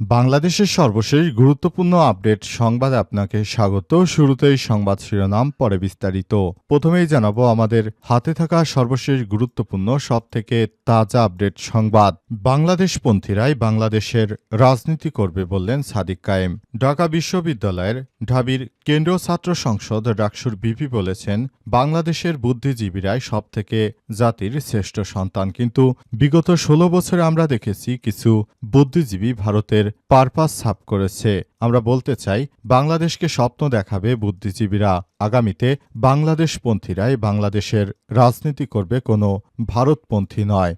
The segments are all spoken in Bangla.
বাংলাদেশের সর্বশেষ গুরুত্বপূর্ণ আপডেট সংবাদ আপনাকে স্বাগত। শুরুতেই সংবাদ শিরোনাম, পরে বিস্তারিত। প্রথমেই জানাব আমাদের হাতে থাকা সর্বশেষ গুরুত্বপূর্ণ সব থেকে তাজা আপডেট সংবাদ। বাংলাদেশপন্থীরাই বাংলাদেশের রাজনীতি করবে বললেন সাদিক কায়েম। ঢাকা বিশ্ববিদ্যালয়ের ঢাবির কেন্দ্রীয় ছাত্র সংসদ ডাকসুর বিপি বলেছেন, বাংলাদেশের বুদ্ধিজীবীরাই সব থেকে জাতির শ্রেষ্ঠ সন্তান। কিন্তু বিগত ষোলো বছরে আমরা দেখেছি কিছু বুদ্ধিজীবী ভারতের পারপাস ছাপ করেছে। আমরা বলতে চাই, বাংলাদেশকে স্বপ্ন দেখাবে বুদ্ধিজীবীরা। আগামীতে বাংলাদেশপন্থীরাই বাংলাদেশের রাজনীতি করবে কোনো ভারতপন্থী নয়।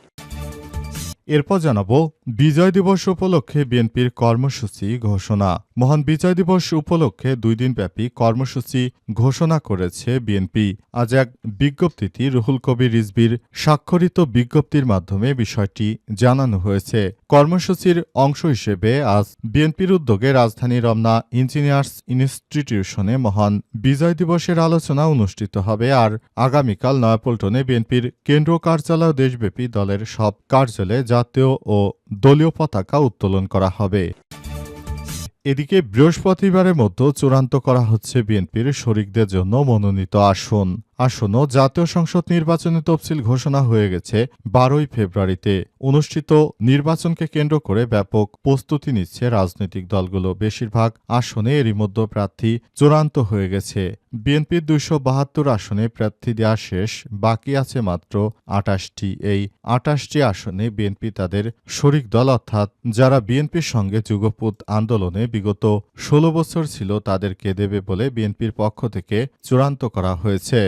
এরপর জানাব, বিজয় দিবস উপলক্ষে বিএনপির কর্মসূচি ঘোষণা। মহান বিজয় দিবস উপলক্ষে দুই দিনব্যাপী কর্মসূচি ঘোষণা করেছে বিএনপি। আজ এক বিজ্ঞপ্তিটি রুহুল কবির রিজবির স্বাক্ষরিত বিজ্ঞপ্তির মাধ্যমে বিষয়টি জানানো হয়েছে। কর্মসূচির অংশ হিসেবে আজ বিএনপির উদ্যোগে রাজধানী রমনা ইঞ্জিনিয়ার্স ইনস্টিটিউশনে মহান বিজয় দিবসের আলোচনা অনুষ্ঠিত হবে আর আগামীকাল নয়াপল্টনে বিএনপির কেন্দ্র কার্যালয় দেশব্যাপী দলের সব কার্যালয়ে জাতীয় ও দলীয় পতাকা উত্তোলন করা হবে। এদিকে বৃহস্পতিবারের মধ্যে চূড়ান্ত করা হচ্ছে বিএনপির শরিকদের জন্য মনোনীত আসন। আসনও জাতীয় সংসদ নির্বাচনের তফসিল ঘোষণা হয়ে গেছে বারোই ফেব্রুয়ারিতে। অনুষ্ঠিত নির্বাচনকে কেন্দ্র করে ব্যাপক প্রস্তুতি নিচ্ছে রাজনৈতিক দলগুলো। বেশিরভাগ আসনে এরই মধ্যে প্রার্থী চূড়ান্ত হয়ে গেছে। বিএনপির দুইশো বাহাত্তর আসনে প্রার্থী দেওয়া শেষ, বাকি আছে মাত্র আটাশটি এই আটাশটি আসনে বিএনপি তাদের শরিক দল, অর্থাৎ যারা বিএনপির সঙ্গে যুগপুত আন্দোলনে বিগত ষোলো বছর ছিল তাদেরকে দেবে বলে বিএনপির পক্ষ থেকে চূড়ান্ত করা হয়েছে।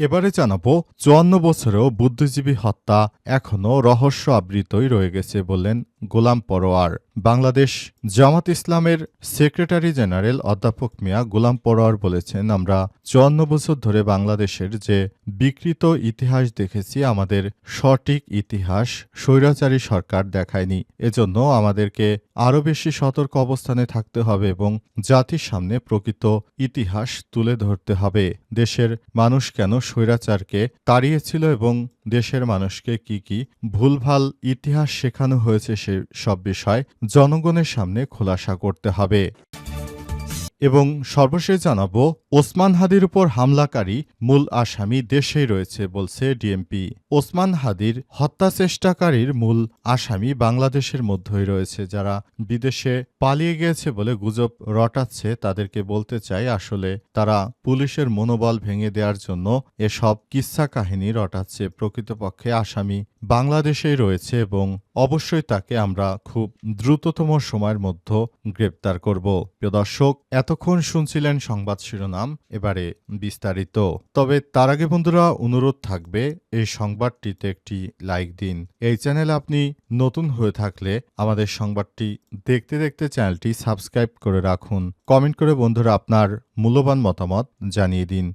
এবারে জানাব চুয়ান্ন বছরেও বুদ্ধিজীবী হত্যা এখনও রহস্য আবৃতই রয়ে গেছে বললেন গোলাম পরোয়ার। বাংলাদেশ জামাত ইসলামের সেক্রেটারি জেনারেল অধ্যাপক মিয়া গোলাম পরোয়ার বলেছেন, আমরা চুয়ান্ন বছর ধরে বাংলাদেশের যে বিকৃত ইতিহাস দেখেছি, আমাদের সঠিক ইতিহাস স্বৈরাচারী সরকার দেখায়নি। এজন্য আমাদেরকে আরও বেশি সতর্ক অবস্থানে থাকতে হবে এবং জাতির সামনে প্রকৃত ইতিহাস তুলে ধরতে হবে। দেশের মানুষ কেন স্বৈরাচারকে তাড়িয়েছিল এবং দেশের মানুষকে কি কি ভুলভাল ইতিহাস শেখানো হয়েছে সে সব বিষয় জনগণের সামনে খোলাসা করতে হবে। এবং সর্বশেষ জানাব, ওসমান হাদির উপর হামলাকারী মূল আসামি দেশেই রয়েছে বলছে ডিএমপি। ওসমান হাদির হত্যা চেষ্টাকারীর মূল আসামি বাংলাদেশের মধ্যেই রয়েছে, যারা বিদেশে পালিয়ে গিয়েছে বলে গুজব রটাচ্ছে। তাদেরকে বলতে চাই, আসলে তারা পুলিশের মনোবল ভেঙে দেওয়ার জন্য এসব কিস্সা কাহিনী রটাচ্ছে। প্রকৃতপক্ষে আসামি বাংলাদেশেই রয়েছে এবং অবশ্যই তাকে আমরা খুব দ্রুততম সময়ের মধ্যে গ্রেপ্তার করব। প্রিয় দর্শক, এতক্ষণ শুনছিলেন সংবাদ শিরোনাম, এবারে বিস্তারিত। তবে তার আগে বন্ধুরা, অনুরোধ থাকবে, এই সংবাদটিতে একটি লাইক দিন। এই চ্যানেলে আপনি নতুন হয়ে থাকলে আমাদের সংবাদটি দেখতে দেখতে চ্যানেলটি সাবস্ক্রাইব করে রাখুন। কমেন্ট করে বন্ধুরা আপনার মূল্যবান মতামত জানিয়ে দিন।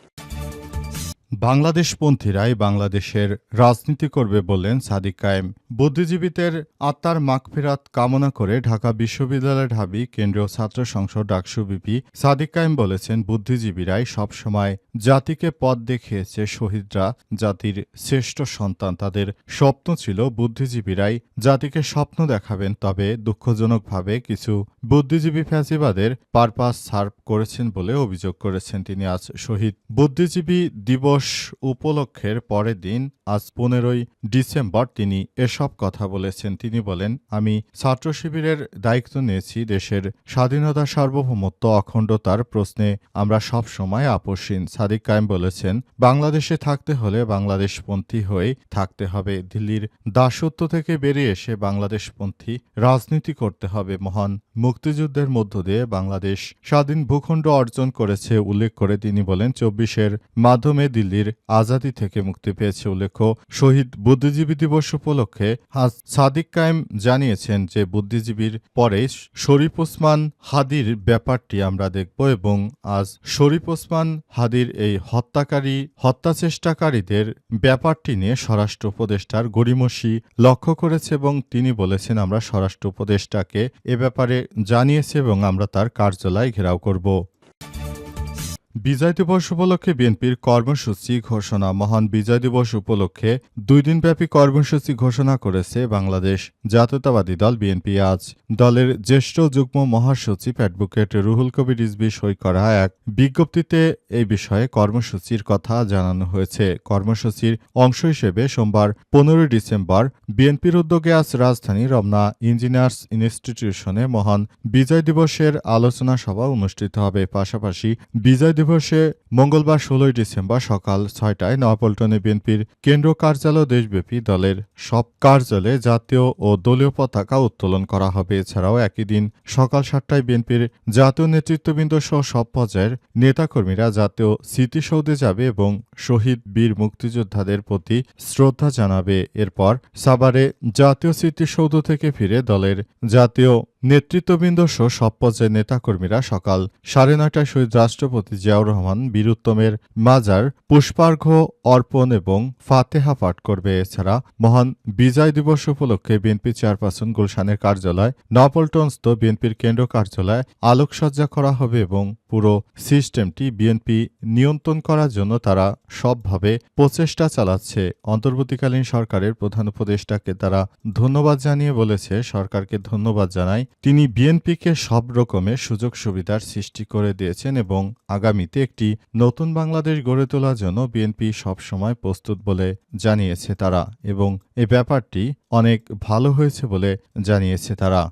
বাংলাদেশপন্থীরাই বাংলাদেশের রাজনীতি করবে বললেন সাদিক কায়েম। বুদ্ধিজীবীদের আত্মার মাগফিরাত কামনা করে ঢাকা বিশ্ববিদ্যালয়ের ঢাবি কেন্দ্রীয় ছাত্র সংসদ ডাকসু বিপি সাদিক কায়েম বলেছেন, বুদ্ধিজীবীরাই সবসময় জাতিকে পথ দেখিয়েছে শহীদরা, জাতির শ্রেষ্ঠ সন্তান তাদের স্বপ্ন ছিল, বুদ্ধিজীবীরাই জাতিকে স্বপ্ন দেখাবেন। তবে দুঃখজনকভাবে কিছু বুদ্ধিজীবী ফ্যাসিবাদের পারপাস সার্ভ করেছেন বলে অভিযোগ করেছেন তিনি আজ শহীদ। বুদ্ধিজীবী দিবস উপলক্ষের পরের দিন আজ পনেরোই ডিসেম্বর তিনি এসব কথা বলেছেন। তিনি বলেন, আমি ছাত্র শিবিরের দায়িত্ব নিয়েছি, দেশের স্বাধীনতা সার্বভৌমত্ব অখণ্ডতার প্রশ্নে আমরা সব সময় আপোষহীন। সাদিক কায়েম বলেছেন, বাংলাদেশে থাকতে হলে বাংলাদেশপন্থী হয়ে থাকতে হবে। দিল্লির দাসত্ব থেকে বেরিয়ে এসে বাংলাদেশপন্থী রাজনীতি করতে হবে। মহান মুক্তিযুদ্ধের মধ্য দিয়ে বাংলাদেশ স্বাধীন ভূখণ্ড অর্জন করেছে, উল্লেখ করে তিনি বলেন, চব্বিশের মাধ্যমে দিল্লি দিল্লির আজাদি থেকে মুক্তি পেয়েছে উল্লেখ্য, শহীদ বুদ্ধিজীবী দিবস উপলক্ষে আজ সাদিক কায়েম জানিয়েছেন যে বুদ্ধিজীবীর পরে শরীফ ওসমান হাদির ব্যাপারটি আমরা দেখব এবং আজ শরীফ ওসমান হাদির এই হত্যাকারী হত্যা চেষ্টাকারীদের ব্যাপারটি নিয়ে স্বরাষ্ট্র উপদেষ্টার গড়িমসি লক্ষ্য করেছে এবং তিনি বলেছেন, আমরা স্বরাষ্ট্র উপদেষ্টাকে এ ব্যাপারে জানিয়েছি এবং আমরা তার কার্যালয় ঘেরাও করব। বিজয় দিবস উপলক্ষে বিএনপির কর্মসূচি ঘোষণা। মহান বিজয় দিবস উপলক্ষে দুই দিনব্যাপী কর্মসূচি ঘোষণা করেছে বাংলাদেশ জাতীয়তাবাদী দল বিএনপি আজ। দলের জ্যেষ্ঠ যুগ্ম মহাসচিব অ্যাডভোকেট রুহুল কবির রিজভি সই করা এক বিজ্ঞপ্তিতে এই বিষয়ে কর্মসূচির কথা জানানো হয়েছে। কর্মসূচির অংশ হিসেবে সোমবার পনেরোই ডিসেম্বর বিএনপির উদ্যোগে আজ রাজধানী রমনা ইঞ্জিনিয়ার্স ইনস্টিটিউশনে মহান বিজয় দিবসের আলোচনা সভা অনুষ্ঠিত হবে। পাশাপাশি বিজয় দিবসে মঙ্গলবার ষোলোই ডিসেম্বর সকাল ছয়টায় নয়াপল্টনে বিএনপির কেন্দ্র কার্যালয় দেশব্যাপী দলের সব কার্যালয়ে জাতীয় ও দলীয় পতাকা উত্তোলন করা হবে। এছাড়াও একই দিন সকাল সাতটায় বিএনপির জাতীয় নেতৃত্ববৃন্দ সহ সব পর্যায়ের নেতাকর্মীরা জাতীয় স্মৃতিসৌধে যাবে এবং শহীদ বীর মুক্তিযোদ্ধাদের প্রতি শ্রদ্ধা জানাবে। এরপর সাভারে জাতীয় স্মৃতিসৌধ থেকে ফিরে দলের জাতীয় নেতৃত্ববৃন্দ সহ সব পর্যায়ের নেতাকর্মীরা সকাল সাড়ে নয়টায় শহীদ রাষ্ট্রপতি জিয়াউর রহমান, বীরুত্তমের মাজার পুষ্পার্ঘ্য অর্পণ এবং ফাতেহা পাঠ করবে। এছাড়া মহান বিজয় দিবস উপলক্ষে বিএনপি চেয়ারপারসন গুলশানের কার্যালয় নপল্টনস্থ বিএনপির কেন্দ্র কার্যালয়ে আলোকসজ্জা করা হবে এবং পুরো সিস্টেমটি বিএনপি নিয়ন্ত্রণ করার জন্য তারা সবভাবে প্রচেষ্টা চালাচ্ছে। অন্তর্বর্তীকালীন সরকারের প্রধান উপদেষ্টাকে তারা ধন্যবাদ জানিয়ে বলেছে। সরকারকে ধন্যবাদ জানায় তিনি বিএনপিকে সব রকমের সুযোগ সুবিধার সৃষ্টি করে দিয়েছেন এবং আগামীতে একটি নতুন বাংলাদেশ গড়ে তোলার জন্য বিএনপি সবসময় প্রস্তুত বলে জানিয়েছে তারা এবং এ ব্যাপারটি অনেক ভালো হয়েছে বলে জানিয়েছে তারা।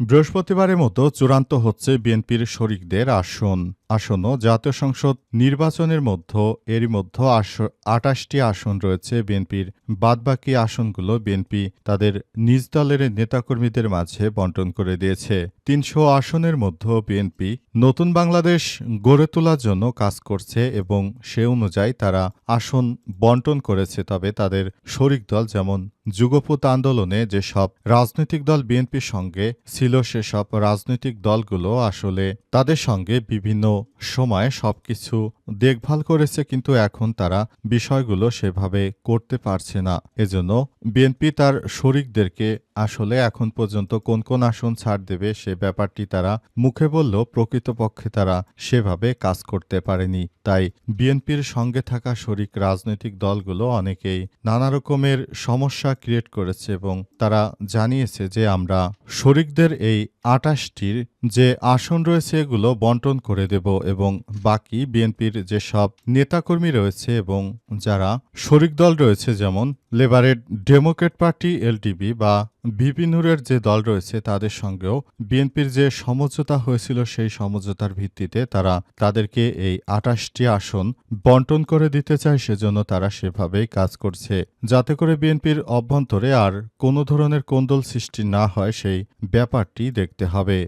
বৃহস্পতিবারের মতো চূড়ান্ত হচ্ছে বিএনপির শরিকদের আসন। আসন্ন জাতীয় সংসদ নির্বাচনের মধ্যে, এরই মধ্যে আটাশটি আসন রয়েছে বিএনপির। বাদবাকি আসনগুলো বিএনপি তাদের নিজ দলের নেতাকর্মীদের মাঝে বন্টন করে দিয়েছে। তিনশো আসনের মধ্যে বিএনপি নতুন বাংলাদেশ গড়ে তোলার জন্য কাজ করছে এবং সে অনুযায়ী তারা আসন বন্টন করেছে। তবে তাদের শরিক দল যেমন যুগপৎ আন্দোলনে যেসব রাজনৈতিক দল বিএনপির সঙ্গে ছিল, সেসব রাজনৈতিক দলগুলো আসলে তাদের সঙ্গে বিভিন্ন সময় সবকিছু দেখভাল করেছে, কিন্তু এখন তারা বিষয়গুলো সেভাবে করতে পারছে না। এজন্য বিএনপি তার শরিকদেরকে আসলে এখন পর্যন্ত কোন কোন আসন ছাড় দেবে সে ব্যাপারটি তারা মুখে বললেও প্রকৃতপক্ষে তারা সেভাবে কাজ করতে পারেনি। তাই বিএনপির সঙ্গে থাকা শরিক রাজনৈতিক দলগুলো অনেকেই নানা রকমের সমস্যা ক্রিয়েট করেছে এবং তারা জানিয়েছে যে আমরা শরিকদের এই আটাশটির যে আসন রয়েছে এগুলো বন্টন করে দেব এবং বাকি বিএনপির যেসব নেতাকর্মী রয়েছে এবং যারা শরিক দল রয়েছে, যেমন লেবারেট ডেমোক্রেট পার্টি এলটিবি বা ভিপি নুরের যে দল রয়েছে, তাদের সঙ্গেও বিএনপির যে সমঝোতা হয়েছিল, সেই সমঝোতার ভিত্তিতে তারা তাদেরকে এই আটাশটি আসন বন্টন করে দিতে চায়। সেজন্য তারা সেভাবেই কাজ করছে। যাতে করে বিএনপির অভ্যন্তরে আর কোনো ধরনের কোন্দল সৃষ্টি না হয়, সেই ব্যাপারটি দেখতে হবে।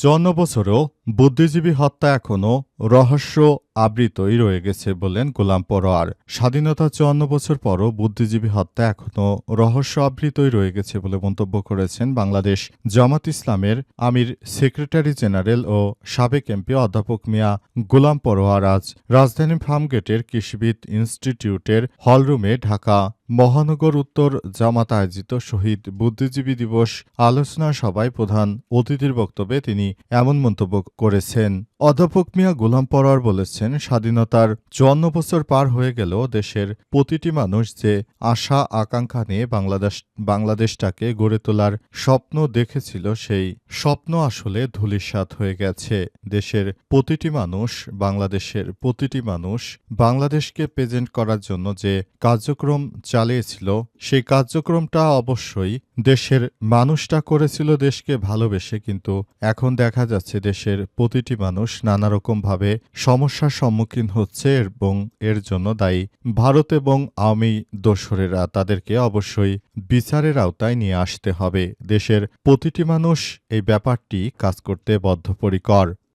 চুয়ান্ন বছরেও বুদ্ধিজীবী হত্যা এখনও রহস্য আবৃতই রয়ে গেছে বলেন গোলাম পরোয়ার। স্বাধীনতা চুয়ান্ন বছর পরও বুদ্ধিজীবী হত্যা এখনও রহস্য আবৃতই রয়ে গেছে বলে মন্তব্য করেছেন বাংলাদেশ জামাত ইসলামের আমির সেক্রেটারি জেনারেল ও সাবেক এমপি অধ্যাপক মিয়া গোলাম পরোয়ার আজ রাজধানী ফার্মগেটের কৃষিবিদ ইনস্টিটিউটের হলরুমে ঢাকা মহানগর উত্তর জামাত আয়োজিত শহীদ বুদ্ধিজীবী দিবস আলোচনা সভায় প্রধান অতিথির বক্তব্যে তিনি এমন মন্তব্য করেছেন। অধ্যাপক মিয়া গোলাম পরোয়ার বলেছেন, স্বাধীনতার চুয়ান্ন বছর পার হয়ে গেলেও দেশের প্রতিটি মানুষ যে আশা, আকাঙ্ক্ষা নিয়ে বাংলাদেশ, বাংলাদেশটাকে গড়ে তোলার স্বপ্ন দেখেছিল, সেই স্বপ্ন আসলে ধূলিসাৎ হয়ে গেছে। দেশের প্রতিটি মানুষ, বাংলাদেশের প্রতিটি মানুষ বাংলাদেশকে প্রেজেন্ট করার জন্য যে কার্যক্রম চালিয়েছিল, সেই কার্যক্রমটা অবশ্যই দেশের মানুষটা করেছিল দেশকে ভালোবেসে, কিন্তু এখন দেখা যাচ্ছে দেশের প্রতিটি মানুষ নানা রকমভাবে সমস্যার সম্মুখীন হচ্ছে এবং এর জন্য দায়ী। ভারত এবং আওয়ামী দোসরেরা তাদেরকে অবশ্যই বিচারের আওতায় নিয়ে আসতে হবে। দেশের প্রতিটি মানুষ এই ব্যাপারটি কাজ করতে বদ্ধপরিকর।